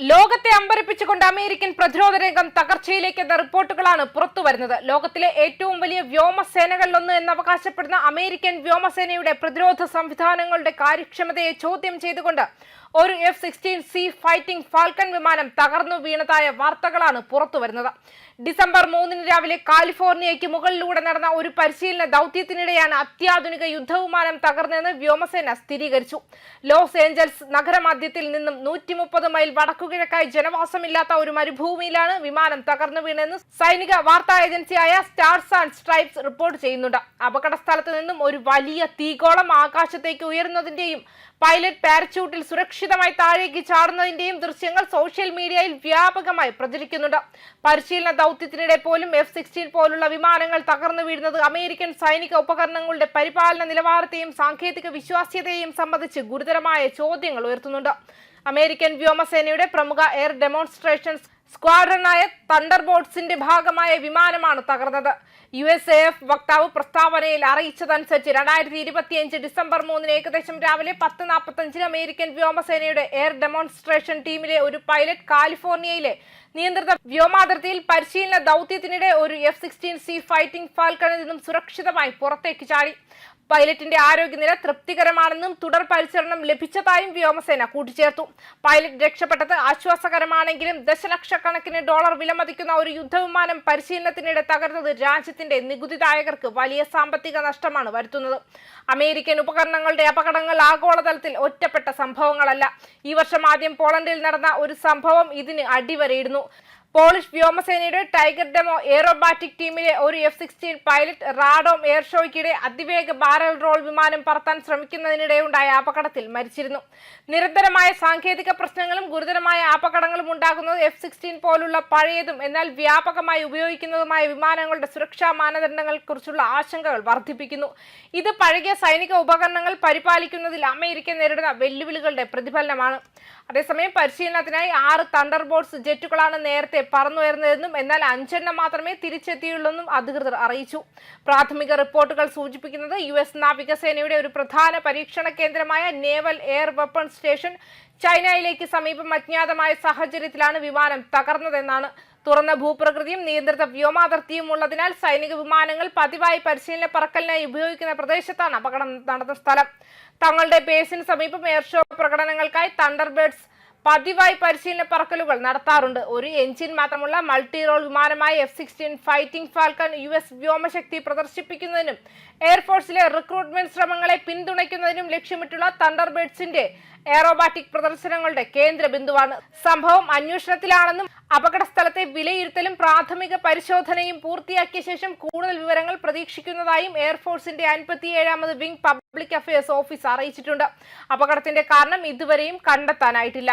ലോകത്തെ അമ്പരപ്പിച്ചുകൊണ്ട് അമേരിക്കൻ പ്രതിരോധ രംഗം തകർച്ചയിലേക്ക് എന്ന റിപ്പോർട്ടുകളാണ് പുറത്തുവരുന്നത് ലോകത്തിലെ ഏറ്റവും വലിയ വ്യോമസേനകളിലൊന്ന് എന്ന് അവകാശപ്പെടുന്ന അമേരിക്കൻ വ്യോമസേനയുടെ പ്രതിരോധ സംവിധാനങ്ങളുടെ കാര്യക്ഷമതയെ ചോദ്യം ചെയ്തുകൊണ്ട് ഒരു F sixteen C fighting falcon വിമാനം തകർന്നു വീണതായ വാർത്തകളാണ് പുറത്തുവരുന്നത് ഡിസംബർ മൂന്നിന് രാവിലെ കാലിഫോർണിയയ്ക്ക് മുകളിലൂടെ നടന്ന ഒരു പരിശീലന ദൗത്യത്തിനിടെയാണ് അത്യാധുനിക യുദ്ധവിമാനം തകർന്നതെന്ന് വ്യോമസേന സ്ഥിരീകരിച്ചു. ലോസ് ഏഞ്ചൽസ് നഗരമധ്യത്തിൽ നിന്നും നൂറ്റി മുപ്പത് മൈൽ വടക്കുകിഴക്കായി ജനവാസമില്ലാത്ത ഒരു മരുഭൂമിയിലാണ് വിമാനം തകർന്നു വീണതെന്ന് സൈനിക വാർത്താ ഏജൻസിയായ സ്റ്റാർസ് ആൻഡ് സ്ട്രൈപ്സ് റിപ്പോർട്ട് ചെയ്യുന്നുണ്ട്. അപകട സ്ഥലത്ത് നിന്നും ഒരു വലിയ തീകോളം ആകാശത്തേക്ക് ഉയരുന്നതിന്റെയും പൈലറ്റ് പാരച്യൂട്ടിൽ സുരക്ഷിതമായി താഴേക്ക് ചാടുന്നതിന്റെയും ദൃശ്യങ്ങൾ സോഷ്യൽ മീഡിയയിൽ വ്യാപകമായി പ്രചരിക്കുന്നുണ്ട്. പരിശീലന ദൗത്യത്തിനിടെ പോലും എഫ് സിക്സ്റ്റീൻ പോലുള്ള വിമാനങ്ങൾ തകർന്നു വീഴുന്നത് അമേരിക്കൻ സൈനിക ഉപകരണങ്ങളുടെ പരിപാലന നിലവാരത്തെയും സാങ്കേതിക വിശ്വാസ്യതയെയും സംബന്ധിച്ച് ഗുരുതരമായ ചോദ്യങ്ങൾ ഉയർത്തുന്നുണ്ട്. അമേരിക്കൻ വ്യോമസേനയുടെ പ്രമുഖ എയർ ഡെമോൺസ്ട്രേഷൻ സ്ക്വാഡ്രനായ തണ്ടർ ബോട്ട്സിന്റെ ഭാഗമായ വിമാനമാണ് തകർന്നത്. യു എസ് എ എഫ് വക്താവ് പ്രസ്താവനയിൽ അറിയിച്ചതനുസരിച്ച് രണ്ടായിരത്തി ഇരുപത്തിയഞ്ച് ഡിസംബർ മൂന്നിന് ഏകദേശം രാവിലെ പത്ത് നാൽപ്പത്തഞ്ചിന് അമേരിക്കൻ വ്യോമസേനയുടെ എയർ ഡെമോൺസ്ട്രേഷൻ ടീമിലെ ഒരു പൈലറ്റ് കാലിഫോർണിയയിലെ നിയന്ത്രിത വ്യോമാതിർത്തിയിൽ പരിശീലന ദൗത്യത്തിനിടെ ഒരു എഫ് സിക്സ്റ്റീൻ സി ഫൈറ്റിംഗ് ഫാൽക്കണിൽ നിന്നും സുരക്ഷിതമായി പുറത്തേക്ക് ചാടി. പൈലറ്റിന്റെ ആരോഗ്യനില തൃപ്തികരമാണെന്നും തുടർ പരിചരണം ലഭിച്ചതായും വ്യോമസേന കൂട്ടിച്ചേർത്തു. പൈലറ്റ് രക്ഷപ്പെട്ടത് ആശ്വാസകരമാണെങ്കിലും ദശലക്ഷക്കണക്കിന് ഡോളർ വിലമതിക്കുന്ന ഒരു യുദ്ധവിമാനം പരിശീലനത്തിനിടെ തകർന്നത് രാജ്യത്തിന്റെ നികുതിദായകർക്ക് വലിയ സാമ്പത്തിക നഷ്ടമാണ് വരുത്തുന്നത്. അമേരിക്കൻ ഉപകരണങ്ങളുടെ അപകടങ്ങൾ ആഗോളതലത്തിൽ ഒറ്റപ്പെട്ട സംഭവങ്ങളല്ല. ഈ വർഷം ആദ്യം പോളണ്ടിൽ നടന്ന ഒരു സംഭവം ഇതിന് അടിവരയിടുന്നു. പോളിഷ് വ്യോമസേനയുടെ ടൈഗർ ഡെമോ എയറോബാറ്റിക് ടീമിലെ ഒരു F sixteen pilot Radom air ഷോയ്ക്കിടെ അതിവേഗ ബാരൽ റോൾ വിമാനം പറത്താൻ ശ്രമിക്കുന്നതിനിടെ ഉണ്ടായ അപകടത്തിൽ മരിച്ചിരുന്നു. നിരന്തരമായ സാങ്കേതിക പ്രശ്നങ്ങളും ഗുരുതരമായ അപകടങ്ങളും ഉണ്ടാകുന്നത് എഫ് സിക്സ്റ്റീൻ പോലുള്ള പഴയതും എന്നാൽ വ്യാപകമായി ഉപയോഗിക്കുന്നതുമായ വിമാനങ്ങളുടെ സുരക്ഷാ മാനദണ്ഡങ്ങളെക്കുറിച്ചുള്ള ആശങ്കകൾ വർദ്ധിപ്പിക്കുന്നു. ഇത് പഴകിയ സൈനിക ഉപകരണങ്ങൾ പരിപാലിക്കുന്നതിൽ അമേരിക്ക നേരിടുന്ന വെല്ലുവിളികളുടെ പ്രതിഫലനമാണ്. അതേസമയം പരിശീലനത്തിനായി ആറ് തണ്ടർ ബോട്ട്സ് ജെറ്റുകളാണ് നേരത്തെ പറന്നുയർന്നതെന്നും എന്നാൽ അഞ്ചെണ്ണം മാത്രമേ തിരിച്ചെത്തിയുള്ളൂവെന്നും അധികൃതർ അറിയിച്ചു. പ്രാഥമിക റിപ്പോർട്ടുകൾ സൂചിപ്പിക്കുന്നത് യു എസ് നാവികസേനയുടെ ഒരു പ്രധാന പരീക്ഷണ കേന്ദ്രമായ നേവൽ എയർ വെപ്പൺ സ്റ്റേഷൻ ചൈനയിലേക്ക് സമീപം അജ്ഞാതമായ സാഹചര്യത്തിലാണ് വിമാനം തകർന്നതെന്നാണ്. തുറന്ന ഭൂപ്രകൃതിയും നിയന്ത്രിത വ്യോമാതിർത്തിയും ഉള്ളതിനാൽ സൈനിക വിമാനങ്ങൾ പതിവായി പരിശീലന പറക്കലിനായി ഉപയോഗിക്കുന്ന പ്രദേശത്താണ് അപകടം നടന്ന സ്ഥലം. തങ്ങളുടെ ബേസിന് സമീപം എയർ ഷോ പ്രകടനങ്ങൾക്കായി തണ്ടർബേർഡ്സ് പതിവായി പരിശീലന പറക്കലുകൾ നടത്താറുണ്ട്. ഒരു എഞ്ചിൻ മാത്രമുള്ള multi role വിമാനമായ F sixteen fighting falcon U S വ്യോമശക്തി പ്രദർശിപ്പിക്കുന്നതിനും എയർഫോഴ്സിലെ റിക്രൂട്ട്മെന്റ് ശ്രമങ്ങളെ പിന്തുണയ്ക്കുന്നതിനും ലക്ഷ്യമിട്ടുള്ള തണ്ടർബേഡ്സിന്റെ എയറോബാറ്റിക് പ്രദർശനങ്ങളുടെ കേന്ദ്ര ബിന്ദുവാണ്. സംഭവം അന്വേഷണത്തിലാണെന്നും അപകട സ്ഥലത്തെ വിലയിരുത്തലും പ്രാഥമിക പരിശോധനയും പൂർത്തിയാക്കിയ ശേഷം കൂടുതൽ വിവരങ്ങൾ പ്രതീക്ഷിക്കുന്നതായും എയർഫോഴ്സിന്റെ അൻപത്തിയേഴാമത് വിംഗ് പബ്ലിക് അഫയേഴ്സ് ഓഫീസ് അറിയിച്ചിട്ടുണ്ട്. അപകടത്തിന്റെ കാരണം ഇതുവരെയും കണ്ടെത്താനായിട്ടില്ല.